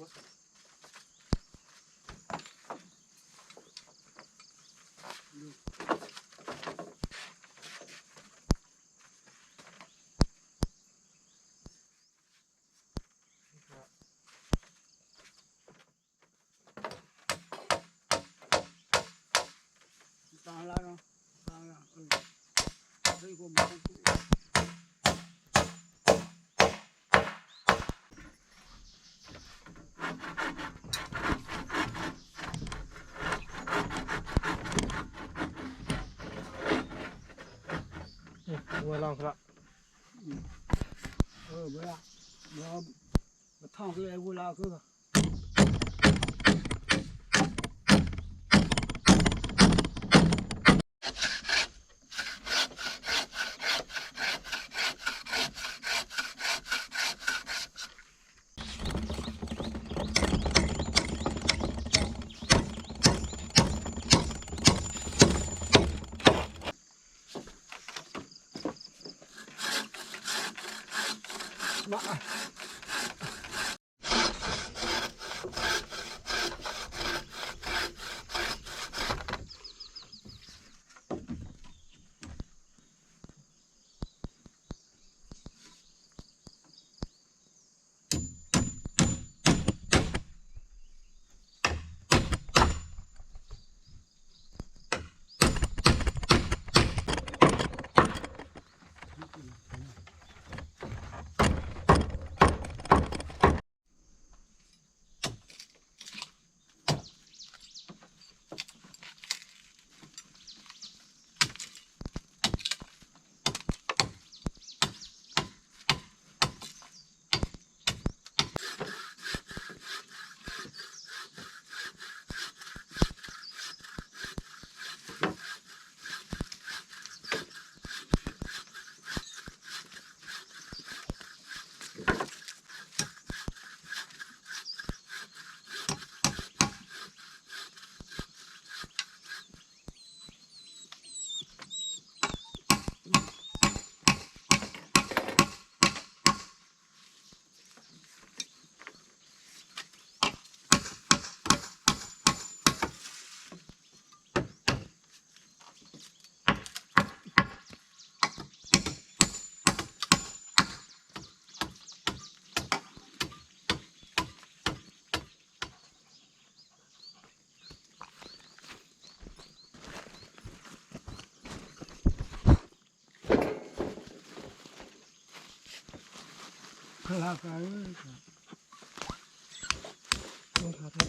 วะตาละเนาะตาละเออเฮ้ยกูมากู วัวลองครับเออเวลาเรามาท่องเลยเวลาคือ คลากันต้องทาทับ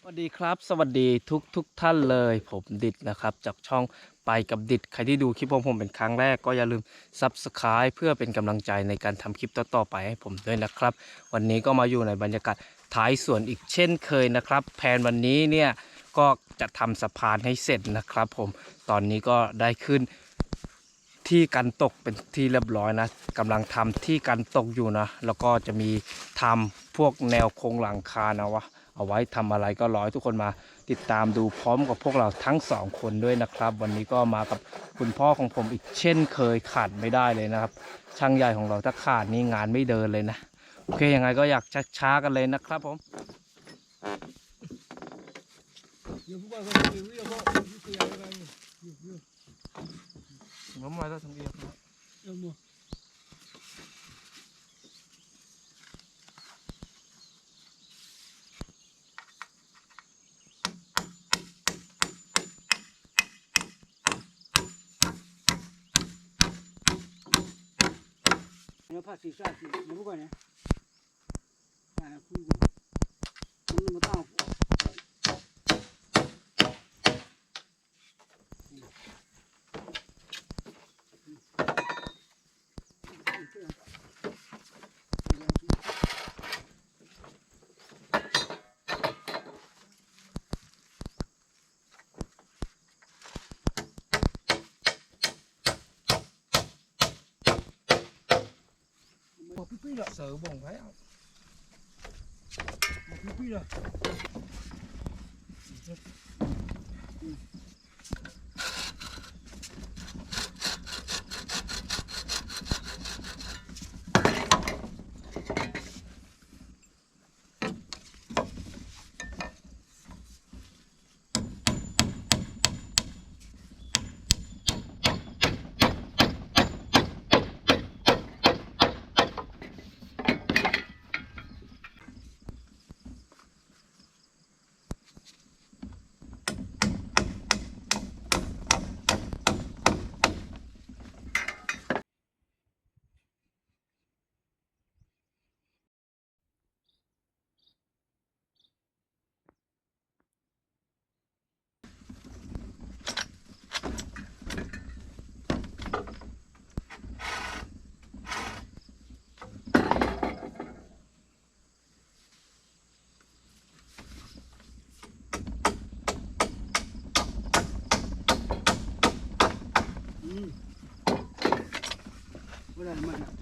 สวัสดีครับ สวัสดีทุกทุกท่านเลย ผมดิดนะครับ จากช่อง ไปกับดิดใครที่ดูคลิปของผมเป็นครั้งแรกก็อย่าลืม Subscribe เพื่อเป็นกำลังใจในการทำคลิปต่อๆไปให้ผมด้วยนะครับ วันนี้ก็มาอยู่ในบรรยากาศท้ายสวนอีกเช่นเคยนะครับ แผนวันนี้เนี่ยก็จะทำสะพานให้เสร็จนะครับ ผมตอนนี้ก็ได้ขึ้นที่กันตกเป็นที่เรียบร้อยนะกำลังทำที่กันตกอยู่นะ แล้วก็จะมีทำพวกแนวโครงหลังคานะวะ เอาไว้ทำอะไรก็รอให้ทุกคนมาติดตามดูพร้อมกับพวกเราทั้งสองคนด้วยนะครับ วันนี้ก็มากับคุณพ่อของผมอีกเช่นเคยขาดไม่ได้เลยนะครับ ช่างใหญ่ของเราถ้าขาดนี่งานไม่เดินเลยนะโอเคยังไงก็อยากช้าๆกันเลยนะครับผมอย่าพูดว่าเขาอยู่อย่าบอกอยู่ที่อะไรอยู่อยู่น้ำมาแล้วทั้งเอียบอยู่ 下去下去你不管人 sợ buồn phải không? một cái quy rồi. ไม่ได้มันอะ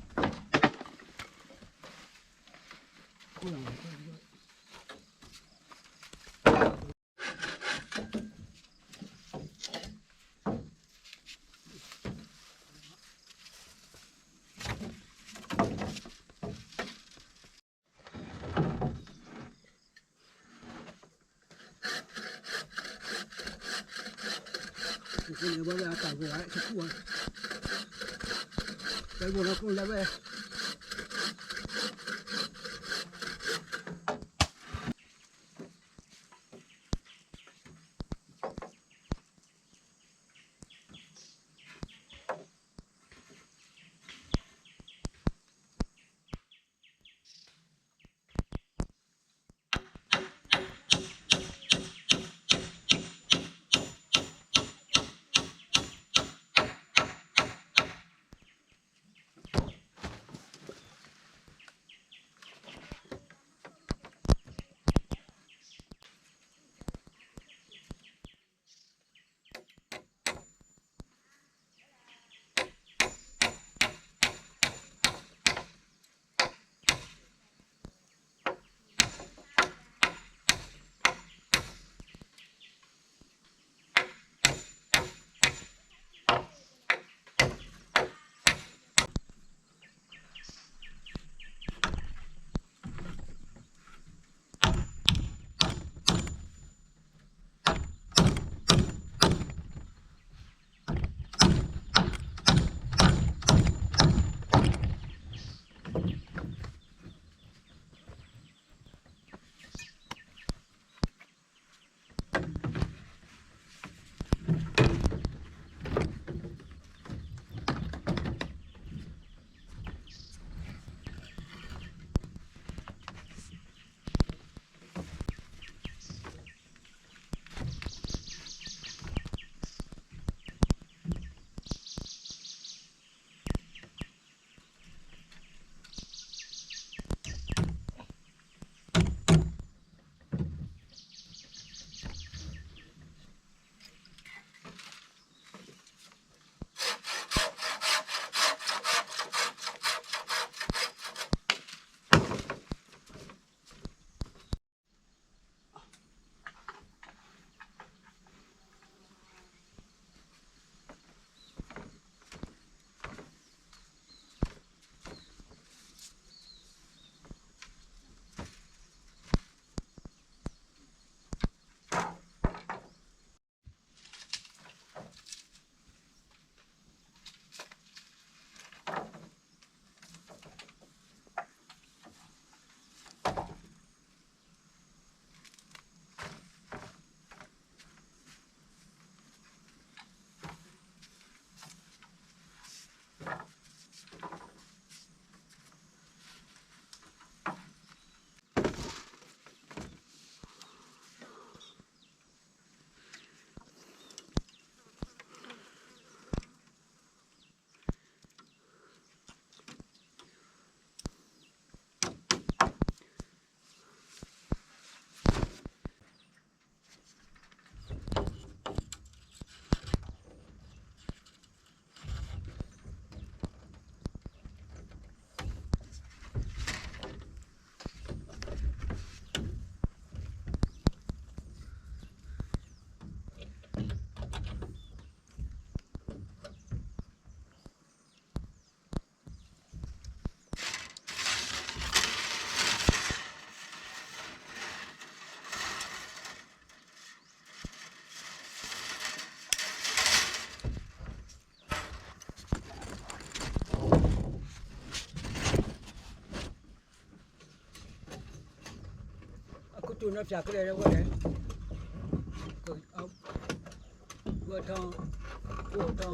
กูหลั งกูหลั tuna chakre ra ko ne ko au ko ta ko ta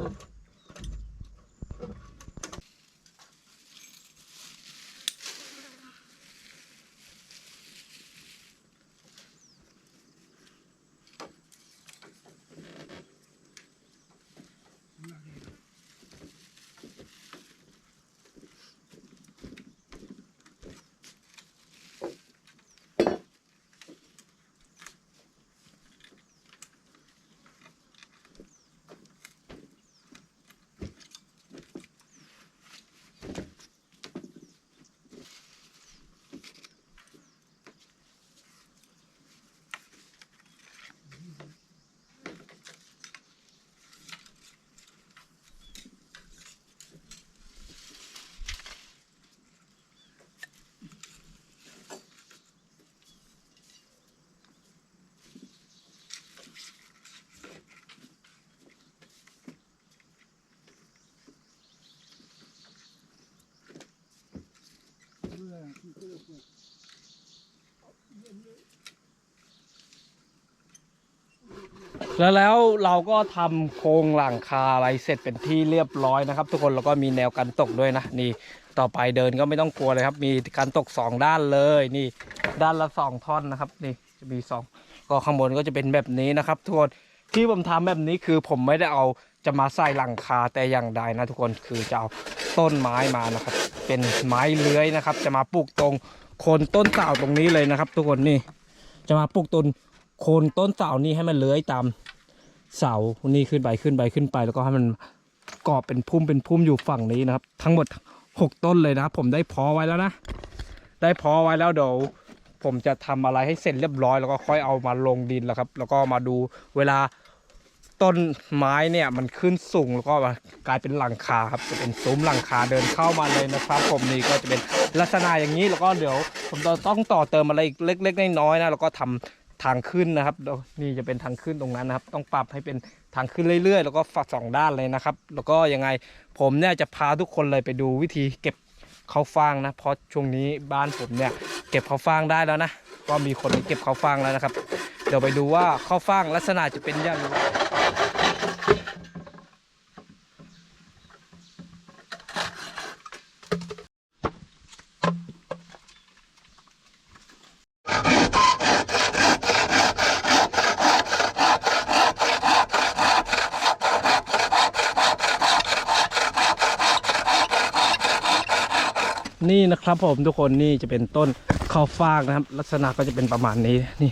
แล้วแล้วเราก็ทำโครงหลังคาอะไรเสร็จเป็นที่เรียบร้อยนะครับ ทุกคนแล้วก็มีแนวกันตกด้วยนะนี่ต่อไปเดินก็ไม่ต้องกลัวเลยครับ มีการตกสองด้านเลยนี่ด้านละสองท่อนนะครับ นี่จะมีสองก็ข้างบนก็จะเป็นแบบนี้นะครับ ทุกคนที่ผมทำแบบนี้คือผมไม่ได้เอาจะมาใส่หลังคาแต่อย่างใดนะทุกคนคือจะเอาต้นไม้มานะครับ เป็นไม้เลื้อยนะครับ จะมาปลูกตรงโคนต้นเสาตรงนี้เลยนะครับ ทุกคนนี่จะมาปลูกต้นโคนต้นเสานี่ให้มันเลื้อยตามเสานี่ขึ้นไปขึ้นไปขึ้นไป แล้วก็ให้มันกอบเป็นพุ่มเป็นพุ่มอยู่ฝั่งนี้นะครับ ทั้งหมด 6 ต้นเลยนะครับผมได้พอไว้แล้วนะ ได้พอไว้แล้วเดี๋ยวผมจะทำอะไรให้เสร็จเรียบร้อย แล้วก็ค่อยเอามาลงดินแล้วครับ แล้วก็มาดูเวลา ต้นไม้เนี่ยมันขึ้นสูงแล้วก็กลายเป็นหลังคาครับจะเป็นซุ้มหลังคาเดินเข้ามาเลยนะครับ ผมนี่ก็จะเป็นลักษณะอย่างนี้แล้วก็เดี๋ยว ผมต้องต่อเติมอะไรอีกเล็ก ๆ น้อยๆนะแล้วก็ทำทางขึ้นนะครับนี่จะเป็นทางขึ้นตรงนั้นนะครับ ต้องปรับให้เป็นทางขึ้นเรื่อยๆ แล้วก็ฝักสองด้านเลยนะครับ แล้วก็ยังไงผมเนี่ยจะพาทุกคนเลยไปดูวิธีเก็บข้าวฟ่างนะเพราะช่วงนี้บ้านผมเนี่ยเก็บข้าวฟ่างได้แล้วนะก็มีคนไปเก็บข้าวฟ่างแล้วนะครับ เดี๋ยวไปดูว่าข้าวฟ่างลักษณะจะเป็นอย่างไร นี่นะครับผมทุกคนนี่จะเป็นต้นข้าวฟ่างนะครับ ลักษณะก็จะเป็นประมาณนี้นี่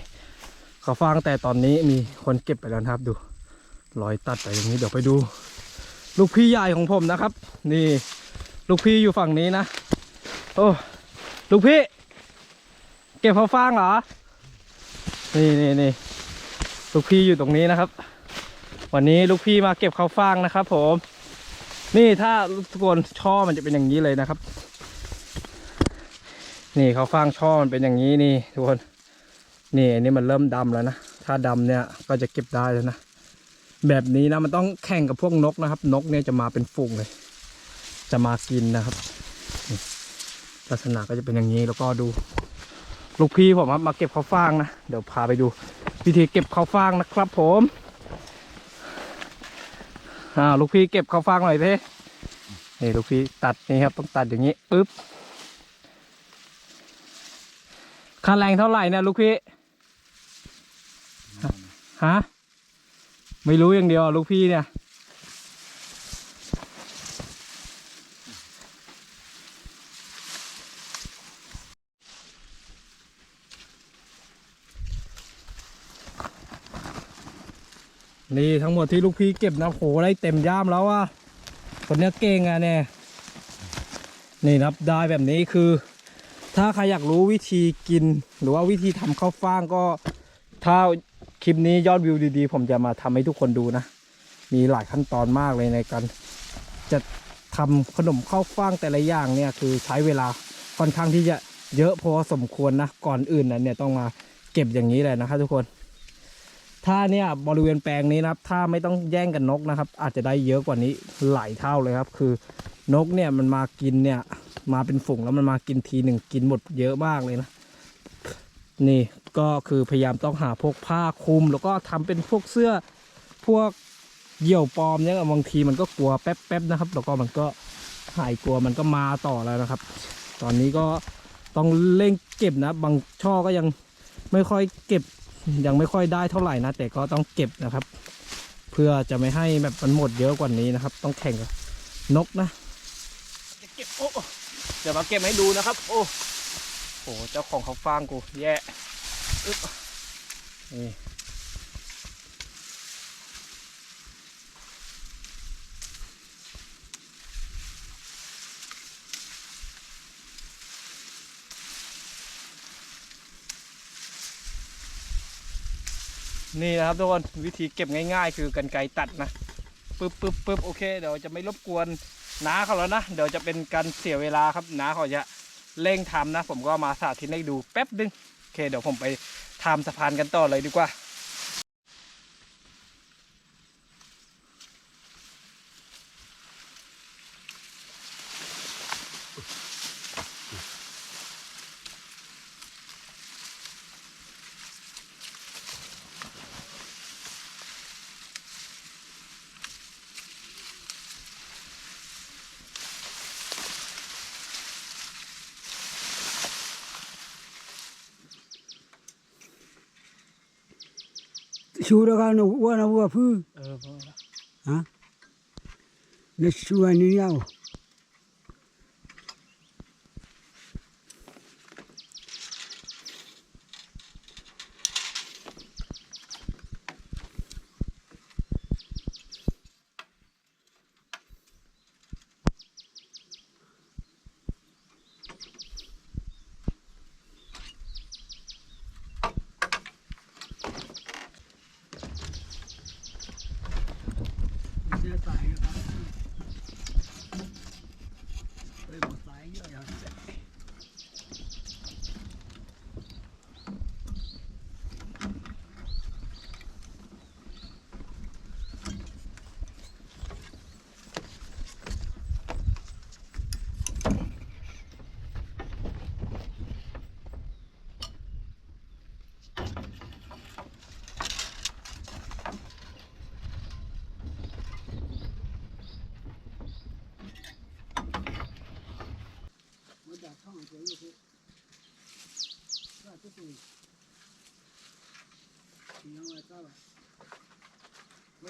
ข้าวฟ่างแต่ตอนนี้มีคนเก็บไปแล้วนะครับดูรอยตัดไปอย่างนี้เดี๋ยวไปดู ลูกพี่ใหญ่ของผมนะครับ นี่ ลูกพี่อยู่ฝั่งนี้นะโอ้ลูกพี่ เก็บข้าวฟ่างเหรอนี่นี่นี่ลูกพี่อยู่ตรงนี้นะครับ วันนี้ลูกพี่มาเก็บข้าวฟ่างนะครับ ผม นี่ถ้าทุกคนช่อมันจะเป็นอย่างนี้เลยนะครับ นี่เขาฟางช่อมันเป็นอย่างนี้นี่ทุกคนนี่อันนี้มันเริ่มดำแล้วนะถ้าดำเนี่ยก็จะเก็บได้แล้วนะแบบนี้นะมันต้องแข่งกับพวกนกนะครับ นกเนี่ยจะมาเป็นฝูงเลย จะมากินนะครับลักษณะก็จะเป็นอย่างนี้แล้วก็ดู ลูกพี่ผมครับมาเก็บข้าวฟ่างนะเดี๋ยวพาไปดู วิธีเก็บข้าวฟ่างนะครับ ผมอ่าลูกพี่เก็บข้าวฟ่างหน่อยเพ่นี่ลูกพี่ตัดนี่ครับต้องตัดอย่างนี้ปึ๊บ ค่าแรงเท่าไหร่เนี่ยลูกพี่ ฮะ ไม่รู้อย่างเดียวลูกพี่เนี่ย นี่ทั้งหมดที่ลูกพี่เก็บนะโหได้เต็มย่ามแล้วอะคนเนี้ยเก่งอะเนี่ย นี่นับได้แบบนี้คือ ถ้าใครอยากรู้วิธีกิน หรือว่าวิธีทำข้าวฟ่างก็ ถ้าคลิปนี้ยอดวิวดีๆ ผมจะมาทำให้ทุกคนดูนะ มีหลายขั้นตอนมากเลยในการจะทำขนมข้าวฟ่างแต่ละอย่างเนี่ยคือใช้เวลาค่อนข้างที่จะเยอะพอสมควรนะ ก่อนอื่นนะเนี่ยต้องมาเก็บอย่างนี้เลยนะครับทุกคน ถ้าเนี่ยบริเวณแปลงนี้นะครับ ถ้าไม่ต้องแย่งกันนกนะครับ อาจจะได้เยอะกว่านี้หลายเท่าเลยครับ คือนกเนี่ยมันมากินเนี่ย มาเป็นฝูงแล้วมันมากินทีหนึ่งกินหมดเยอะมากเลยนะ นี่ก็คือพยายามต้องหาพวกผ้าคลุม แล้วก็ทำเป็นพวกเสื้อพวกเหยี่ยวปลอมเนี่ยบางทีมันก็กลัวแป๊บๆนะครับ แล้วก็มันก็หายกลัวมันก็มาต่อแล้วนะครับ ตอนนี้ก็ต้องเร่งเก็บนะ บางช่อก็ยังไม่ค่อยเก็บยังไม่ค่อยได้เท่าไหร่นะ แต่ก็ต้องเก็บนะครับ เพื่อจะไม่ให้แบบมันหมดเยอะกว่านี้นะครับ ต้องแข่งกับนกนะจะเก็บโอ้ เดี๋ยวมาเก็บให้ดูนะครับ โอ้โหเจ้าของเขาฟางกูแย่นี่นี่นะครับทุกคนวิธีเก็บง่ายๆ คือกันไกตัดนะปึ๊บปึ๊บปึ๊บโอเค เดี๋ยวจะไม่รบกวน น้าเขาแล้วนะเดี๋ยวจะเป็นการเสียเวลาครับน้าเขาจะเร่งทำนะ ผมก็มาสาธิตให้ดูแป๊บนึงโอเคเดี๋ยวผมไปทำสะพานกันต่อเลยดีกว่า ชูแล้วกันว่าน 打一个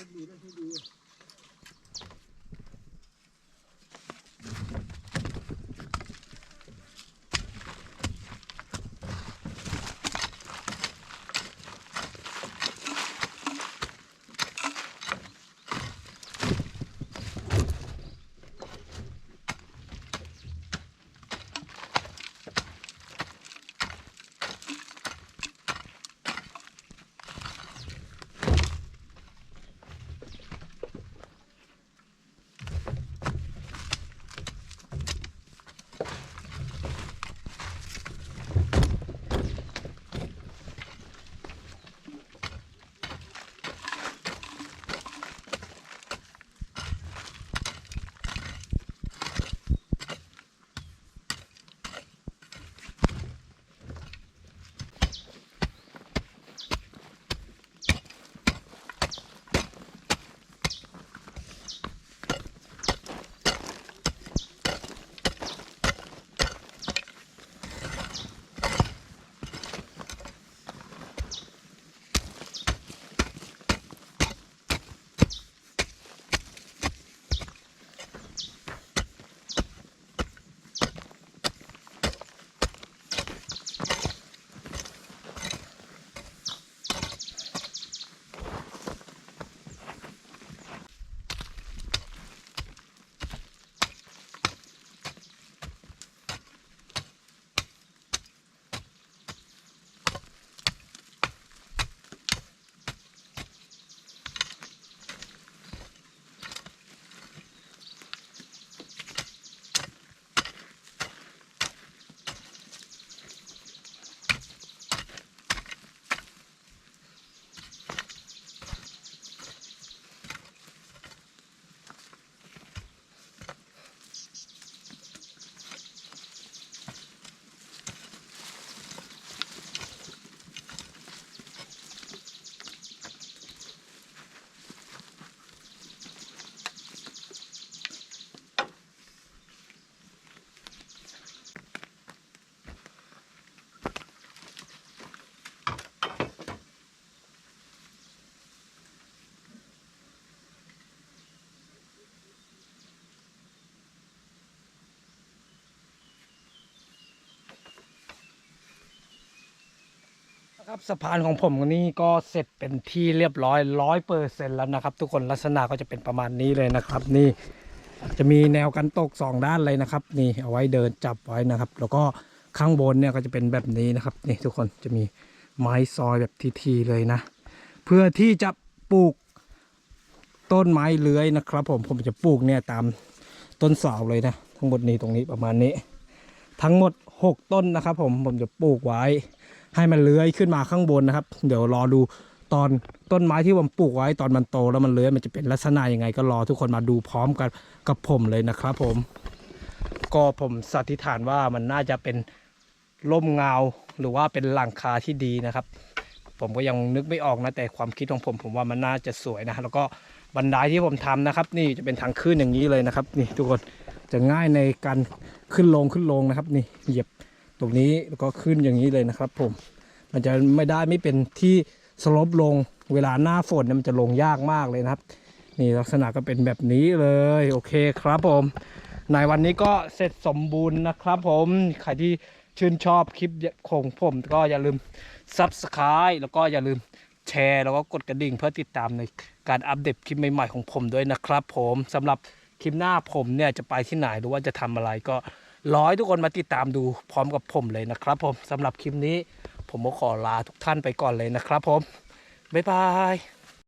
ไม่ดี ครับสะพานของผมนี่ก็เสร็จเป็นที่เรียบร้อยร้อยเปอร์เซ็นต์แล้วนะครับ ทุกคนลักษณะก็จะเป็นประมาณนี้เลยนะครับ นี่จะมีแนวกันตกสองด้านเลยนะครับ นี่เอาไว้เดินจับไว้นะครับ แล้วก็ข้างบนเนี่ยก็จะเป็นแบบนี้นะครับ นี่ทุกคนจะมีไม้ซอยแบบทีๆเลยนะ เพื่อที่จะปลูกต้นไม้เลื้อยนะครับ ผมผมจะปลูกเนี่ยตามต้นเสาเลยนะ ทั้งหมดนี้ตรงนี้ประมาณนี้ ทั้งหมด 6 ต้นนะครับ ผมผมจะปลูกไว้ ให้มันเลื้อยขึ้นมาข้างบนนะครับ เดี๋ยวรอดูตอนต้นไม้ที่ผมปลูกไว้ตอนมันโตแล้วมันเลื้อยมันจะเป็นลักษณะยังไง ก็รอทุกคนมาดูพร้อมกันกับผมเลยนะครับ ผม ก็ผมสันนิษฐานว่ามันน่าจะเป็นร่มเงาหรือว่าเป็นหลังคาที่ดีนะครับ ผมก็ยังนึกไม่ออกนะแต่ความคิดของผมผมว่ามันน่าจะสวยนะ แล้วก็บันไดที่ผมทำนะครับ นี่จะเป็นทางขึ้นอย่างนี้เลยนะครับ นี่ทุกคนจะง่ายในการขึ้นลงขึ้นลงนะครับ นี่เหยียบ ตรงนี้แล้วก็ขึ้นอย่างนี้เลยนะครับผม มันจะไม่ได้ไม่เป็นที่สลบลงเวลาหน้าฝนเนี่ยมันจะลงยากมากเลยนะครับ นี่ลักษณะก็เป็นแบบนี้เลยโอเคครับผม ในวันนี้ก็เสร็จสมบูรณ์นะครับผมใครที่ชื่นชอบคลิปของผมก็อย่าลืม Subscribe แล้วก็อย่าลืมแชร์แล้วก็กดกระดิ่งเพื่อติดตามในการอัปเดตคลิปใหม่ๆของผมด้วยนะครับผมสำหรับคลิปหน้าผมเนี่ยจะไปที่ไหนหรือว่าจะทำอะไรก็ ร้อยทุกคนมาติดตามดูพร้อมกับผมเลยนะครับ ผมสำหรับคลิปนี้ ผมก็ขอลาทุกท่านไปก่อนเลยนะครับ ผมบ๊ายบาย